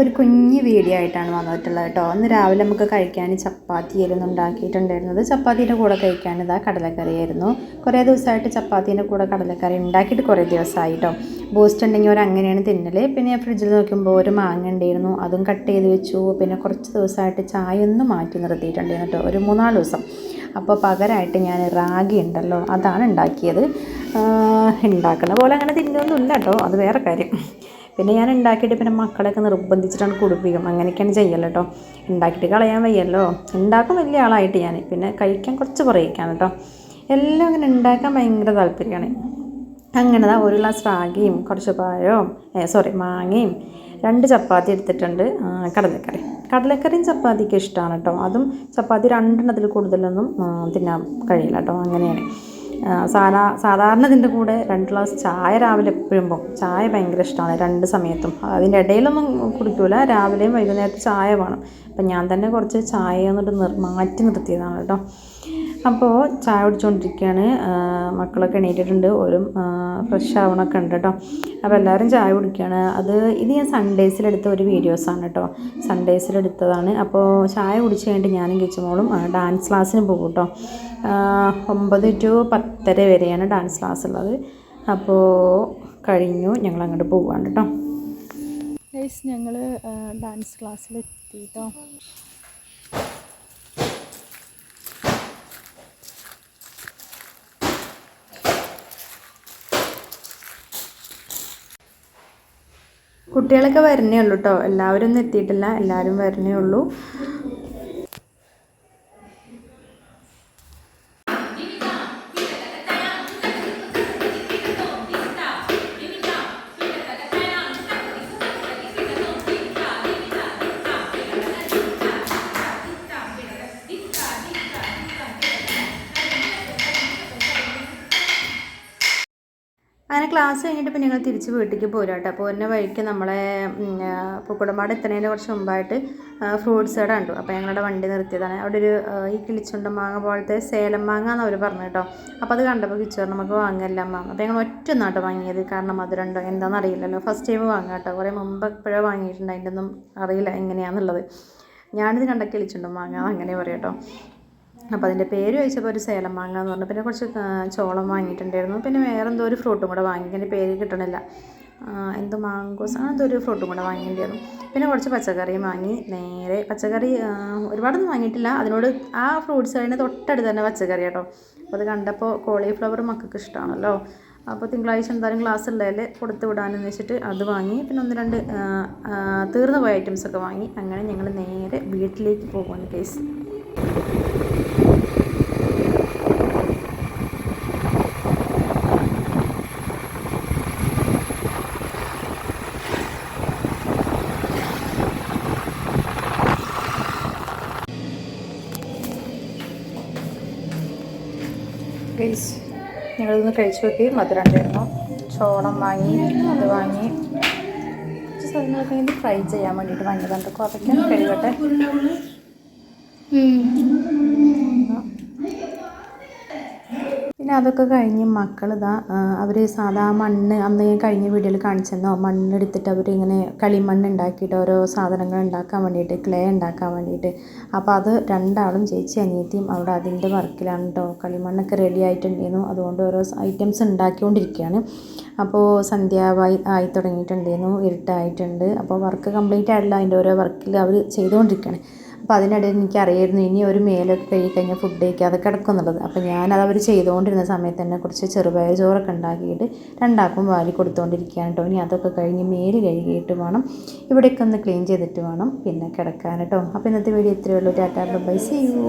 ഒരു കുഞ്ഞ് വീഡിയോ വന്നിട്ടുള്ളത് കേട്ടോ. അന്ന് രാവിലെ നമുക്ക് കഴിക്കാൻ ചപ്പാത്തിയായിരുന്നു ഉണ്ടാക്കിയിട്ടുണ്ടായിരുന്നത്. ചപ്പാത്തിന്റെ കൂടെ കഴിക്കാൻ ഇതാ കടലക്കറിയായിരുന്നു. കുറേ ദിവസമായിട്ട് ചപ്പാത്തിന്റെ കൂടെ കടലക്കറി ഉണ്ടാക്കിയിട്ട് കുറേ ദിവസമായി കേട്ടോ. ബൂസ്റ്റ് ഉണ്ടെങ്കിൽ ഒരു അങ്ങനെയാണ് തിന്നൽ പിന്നെ ഫ്രിഡ്ജിൽ നോക്കുമ്പോൾ ഒരു മാങ്ങ ഉണ്ടായിരുന്നു. അതും കട്ട് ചെയ്ത് വെച്ചു. പിന്നെ കുറച്ച് ദിവസമായിട്ട് ചായ ഒന്നും മാറ്റി നിർത്തിയിട്ടുണ്ടായിരുന്നു കേട്ടോ. ഒരു മൂന്നാൽ ദിവസം. അപ്പോൾ പകരമായിട്ട് ഞാൻ റാഗി ഉണ്ടല്ലോ അതാണ് ഉണ്ടാക്കിയത്. ഉണ്ടാക്കുന്ന പോലെ അങ്ങനെ തിന്നൊന്നുമില്ല കേട്ടോ. അത് വേറെ കാര്യം. പിന്നെ ഞാൻ ഉണ്ടാക്കിയിട്ട് പിന്നെ മക്കളെയൊക്കെ നിർബന്ധിച്ചിട്ടാണ് കുടിപ്പിക്കും. അങ്ങനെയൊക്കെയാണ് ചെയ്യൽ കേട്ടോ. ഉണ്ടാക്കിയിട്ട് കളയാൻ വയ്യല്ലോ. ഉണ്ടാക്കും വലിയ ആളായിട്ട് ഞാൻ. പിന്നെ കഴിക്കാൻ കുറച്ച് പറയിക്കാണ് കേട്ടോ. എല്ലാം അങ്ങനെ ഉണ്ടാക്കാൻ ഭയങ്കര താല്പര്യമാണ്. അങ്ങനെ ദാ ഒരു ഗ്ലാസ് റാഗിയും കുറച്ച് പഴവും സോറി മാങ്ങയും രണ്ട് ചപ്പാത്തി എടുത്തിട്ടുണ്ട്. കടലക്കറി. കടലക്കറിയും ചപ്പാത്തിക്ക് ഇഷ്ടമാണ് കേട്ടോ. അതും ചപ്പാത്തി രണ്ടെണ്ണത്തിൽ കൂടുതലൊന്നും തിന്നാൻ കഴിയില്ല കേട്ടോ. അങ്ങനെയാണ്. സാധാ സാധാരണ ഇതിന്റെ കൂടെ രണ്ട് ഗ്ലാസ് ചായ രാവിലെ എപ്പോഴും ചായ ഭയങ്കര ഇഷ്ടമാണ് രണ്ട് സമയത്തും. അതിന്റെ ഇടയിലൊന്നും കുടിക്കില്ല രാവിലെയും വൈകുന്നേരത്തും ചായ വേണം. അപ്പം ഞാൻ തന്നെ കുറച്ച് ചായ എന്നിട്ട് നിർ മാറ്റി നിർത്തിയതാണ് കേട്ടോ. അപ്പോൾ ചായ കുടിച്ചുകൊണ്ടിരിക്കുകയാണ് മക്കളൊക്കെ എണീറ്റിട്ടുണ്ട്. ഒരു ഫ്രഷ് ആവണമൊക്കെ ഉണ്ട് കേട്ടോ. അപ്പോൾ എല്ലാവരും ചായ കുടിക്കുകയാണ് അത് ഇത് ഞാൻ സൺഡേസിലെടുത്ത ഒരു വീഡിയോസാണ് കേട്ടോ. സൺഡേസിലെടുത്തതാണ് അപ്പോൾ ചായ കുടിച്ച് കഴിഞ്ഞിട്ട് ഞാനും കിച്ചമോളും ഡാൻസ് ക്ലാസ്സിന് പോകും കേട്ടോ. ഒമ്പത് ടു പത്തര വരെയാണ് ഡാൻസ് ക്ലാസ് ഉള്ളത്. അപ്പോൾ കഴിഞ്ഞു. ഞങ്ങൾ അങ്ങോട്ട് പോവാണ് കേട്ടോ. ഗൈസ് ഞങ്ങൾ ഡാൻസ് ക്ലാസ്സിലെത്തി കേട്ടോ കുട്ടികളൊക്കെ വരണേ ഉള്ളൂ കേട്ടോ എല്ലാവരും ഒന്നും എത്തിയിട്ടില്ല. എല്ലാവരും വരണേ ഉള്ളൂ. അങ്ങനെ ക്ലാസ് കഴിഞ്ഞിട്ട് പിന്നെ ഞങ്ങൾ തിരിച്ച് വീട്ടിലേക്ക് പോരാ കേട്ടോ. എന്നെ വഴിക്ക് നമ്മളെ പൂക്കുടമ്പാട് എത്തുന്നതിന് കുറച്ച് മുമ്പായിട്ട് ഫ്രൂട്ട്സ് കട കണ്ടു. അപ്പോൾ ഞങ്ങളുടെ വണ്ടി നിർത്തിയതാണ്. അവിടെ ഒരു ഈ കിളിച്ചുണ്ട മാങ്ങ പോലത്തെ സേലം മാങ്ങ എന്ന് പറഞ്ഞു കേട്ടോ. അപ്പോൾ അത് കണ്ടപ്പോൾ കിച്ചു പറഞ്ഞു നമുക്ക് വാങ്ങല്ല അമ്മ അപ്പോൾ ഞങ്ങൾ ഒറ്റ നാട്ടോ വാങ്ങിയത്. കാരണം അത് രണ്ടോ എന്താണെന്ന് അറിയില്ലല്ലോ. ഫസ്റ്റ് ടൈം വാങ്ങാം കേട്ടോ. കുറേ മുമ്പ് എപ്പോഴോ വാങ്ങിയിട്ടുണ്ട്. അതിന്റെ ഒന്നും അറിയില്ല എങ്ങനെയാണെന്നുള്ളത് ഞാനിത് കണ്ട കിളിച്ചുണ്ട് മാങ്ങ അങ്ങനെ പറയാം കേട്ടോ. അപ്പോൾ അതിന്റെ പേര് ചോദിച്ചപ്പോൾ ഒരു സേലം മാങ്ങ എന്ന് പറഞ്ഞു. പിന്നെ കുറച്ച് ചോളം വാങ്ങിയിട്ടുണ്ടായിരുന്നു. പിന്നെ വേറെ എന്തോ ഒരു ഫ്രൂട്ടും കൂടെ വാങ്ങി. അതിന്റെ പേര് കിട്ടണില്ല. എന്തോ മാങ്കോസ്? എന്തോ ഒരു ഫ്രൂട്ടും കൂടെ വാങ്ങിയിട്ടുണ്ടായിരുന്നു. പിന്നെ കുറച്ച് പച്ചക്കറിയും വാങ്ങി. നേരെ പച്ചക്കറി ഒരുപാടൊന്നും വാങ്ങിയിട്ടില്ല. അതിനോട് ആ ഫ്രൂട്ട്സ് കഴിഞ്ഞാൽ തൊട്ടടുത്ത് തന്നെ പച്ചക്കറി കേട്ടോ. അപ്പോൾ അത് കണ്ടപ്പോൾ കോളിഫ്ലവർ മക്കൾക്ക് ഇഷ്ടമാണല്ലോ അപ്പോൾ തിങ്കളാഴ്ച എന്തായാലും ക്ലാസ് ഉള്ളതിൽ കൊടുത്തു വിടാനെന്ന് വെച്ചിട്ട് അത് വാങ്ങി. പിന്നെ ഒന്ന് രണ്ട് തീർന്നു പോയ ഐറ്റംസൊക്കെ വാങ്ങി. അങ്ങനെ ഞങ്ങൾ നേരെ വീട്ടിലേക്ക് പോകുവാണ് കേസ് ഗൈസ് ഞങ്ങളിതൊന്ന് കഴിച്ചു നോക്കി. മധുരം ഉണ്ടായിരുന്നു ചോളം വാങ്ങി അത് വാങ്ങി. കുറച്ച് സാധനങ്ങളൊക്കെ ഇത് ഫ്രൈ ചെയ്യാൻ വേണ്ടിയിട്ട് വാങ്ങിയതാണ്. കേട്ടോ അതൊക്കെ കഴിയട്ടെ പിന്നെ അതൊക്കെ കഴിഞ്ഞ് മക്കൾ ഇതാ അവർ സാധാ മണ്ണ് അന്ന് ഞാൻ കഴിഞ്ഞ വീഡിയോയിൽ കാണിച്ചെന്നോ മണ്ണെടുത്തിട്ട് അവരിങ്ങനെ കളിമണ്ണ് ഉണ്ടാക്കിയിട്ട് ഓരോ സാധനങ്ങൾ ഉണ്ടാക്കാൻ വേണ്ടിയിട്ട് ക്ലേ ഉണ്ടാക്കാൻ വേണ്ടിയിട്ട്. അപ്പോൾ അത് രണ്ടാളും ചേച്ചി അനിയത്തിയും അവിടെ അതിന്റെ വർക്കിലാണ് കേട്ടോ കളിമണ്ണൊക്കെ റെഡി ആയിട്ടുണ്ടായിരുന്നു. അതുകൊണ്ട് ഓരോ ഐറ്റംസ് ഉണ്ടാക്കിക്കൊണ്ടിരിക്കുകയാണ്. അപ്പോൾ സന്ധ്യാവായി ആയി തുടങ്ങിയിട്ടുണ്ടായിരുന്നു ഇരുട്ടായിട്ടുണ്ട്. അപ്പോൾ വർക്ക് കംപ്ലീറ്റ് ആയിട്ടില്ല. അതിന്റെ ഓരോ വർക്കിൽ അവർ ചെയ്തുകൊണ്ടിരിക്കുകയാണ്. അപ്പോൾ അതിനിടയിൽ എനിക്ക് അറിയായിരുന്നു ഇനി ഒരു മേലൊക്കെ കഴുകി കഴിഞ്ഞാൽ ഫുഡ് കഴിക്കാതെ കിടക്കും എന്നുള്ളത് അപ്പോൾ ഞാനത് അവർ ചെയ്തുകൊണ്ടിരുന്ന സമയത്ത് തന്നെ കുറച്ച് ചെറുപയർ ചോറൊക്കെ ഉണ്ടാക്കിയിട്ട് രണ്ടാക്കും വാരി കൊടുത്തുകൊണ്ടിരിക്കുകയാണ് കേട്ടോ. ഇനി അതൊക്കെ കഴിഞ്ഞ് മേൽ കഴുകിയിട്ട് വേണം. ഇവിടെയൊക്കെ ഒന്ന് ക്ലീൻ ചെയ്തിട്ട് വേണം പിന്നെ കിടക്കാൻ കേട്ടോ. അപ്പോൾ ഇന്നത്തെ വീഡിയോ ഇത്രയേ ഉള്ളൂ. Tata bye C U